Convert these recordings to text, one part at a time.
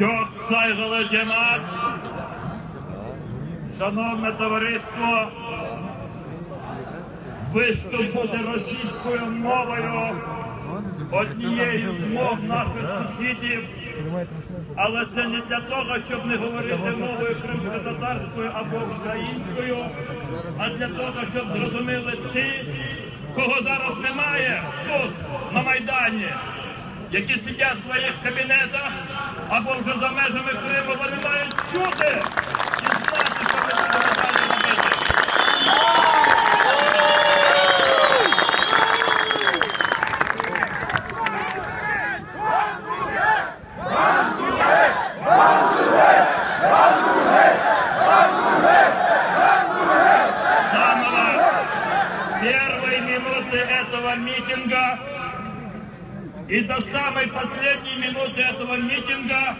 Чох Сайгала Джемат, шановне товариство, виступ буде російською мовою однією з мов наших сусідів, але це не для того, щоб не говорити мовою кримсько-татарською або українською, а для того, щоб зрозуміли ті, кого зараз немає тут, на Майдані, які сидять в своїх кабінетах або вже за межами Криму, вони мають чути і знати, що ми будемо далі робити. первой минуты этого митинга и до самой последней минуты этого митинга,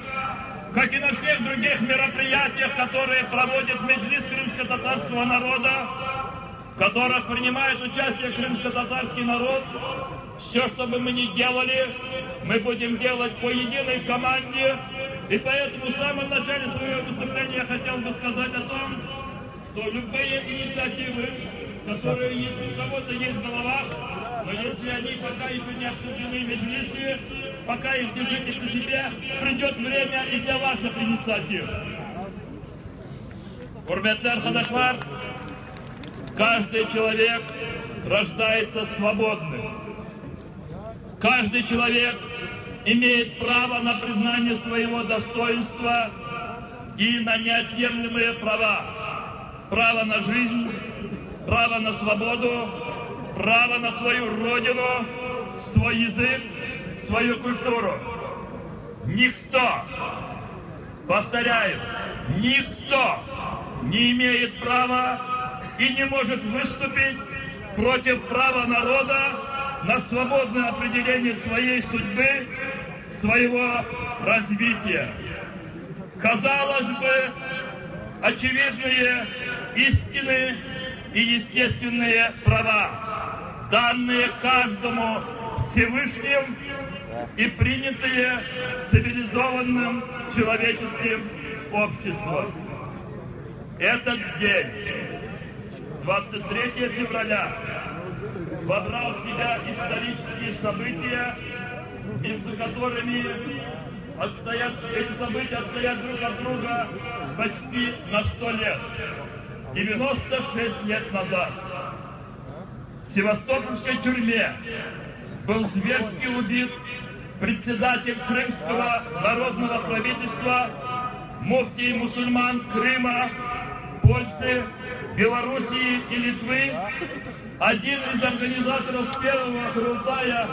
как и на всех других мероприятиях, которые проводит Меджлис крымско-татарского народа, в которых принимает участие крымско-татарский народ, все, что бы мы ни делали, мы будем делать по единой команде. И поэтому в самом начале своего выступления я хотел бы сказать о том, что любые инициативы, которые у кого-то есть в головах, но если они пока еще не обсуждены в Меджлисе, пока их держите при себе, придет время и для ваших инициатив. Урбетler arkadaşlar, каждый человек рождается свободным. Каждый человек имеет право на признание своего достоинства и на неотъемлемые права. Право на жизнь, право на свободу, право на свою родину, свой язык, свою культуру. Никто, повторяю, никто не имеет права и не может выступить против права народа на свободное определение своей судьбы, своего развития. Казалось бы, очевидные истины и естественные права, данные каждому Всевышним и принятые цивилизованным человеческим обществом. Этот день, 23 февраля, вобрал в себя исторические события, между которыми отстоят, эти события отстоят друг от друга почти на 100 лет. 96 лет назад в Севастопольской тюрьме был зверски убит председатель Крымского народного правительства, муфтий мусульман Крыма, Польши, Белоруссии и Литвы, один из организаторов первого Хурултая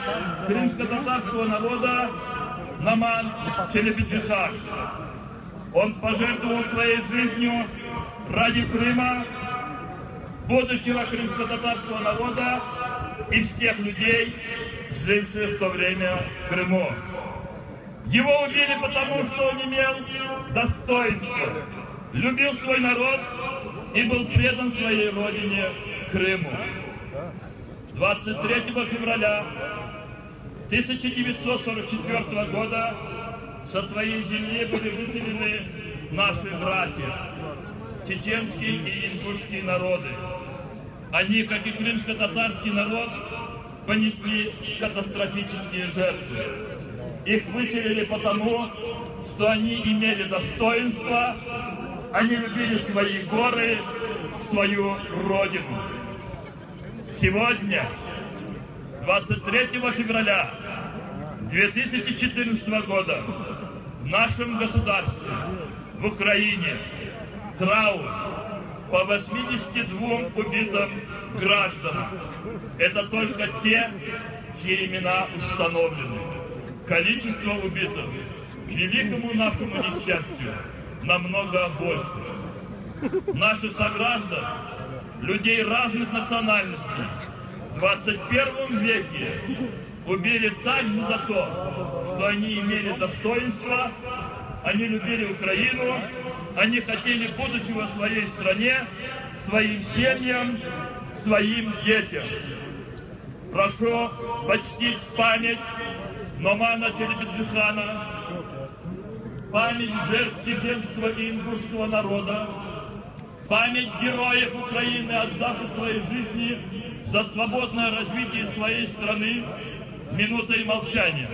крымско-татарского народа Наман Челебиджихан. Он пожертвовал своей жизнью ради Крыма, будущего крымско-татарского народа и всех людей, живших в то время в Крыму. Его убили потому, что он имел достоинство, любил свой народ и был предан своей родине Крыму. 23 февраля 1944 года со своей земли были выселены наши братья, чеченские и ингушские народы. Они, как и крымско-татарский народ, понесли катастрофические жертвы. Их выселили потому, что они имели достоинство, они любили свои горы, свою родину. Сегодня, 23 февраля 2014 года, в нашем государстве, в Украине, траур по 82 убитым гражданам. Это только те, чьи имена установлены. Количество убитых, к великому нашему несчастью, намного больше. Наших сограждан, людей разных национальностей, в 21 веке убили также за то, что они имели достоинство, они любили Украину, они хотели будущего своей стране, своим семьям, своим детям. Прошу почтить память Номана Челебеджихана, память жертв чеченского и ингушского народа, память героев Украины, отдавших свои жизни за свободное развитие своей страны, минутой молчания.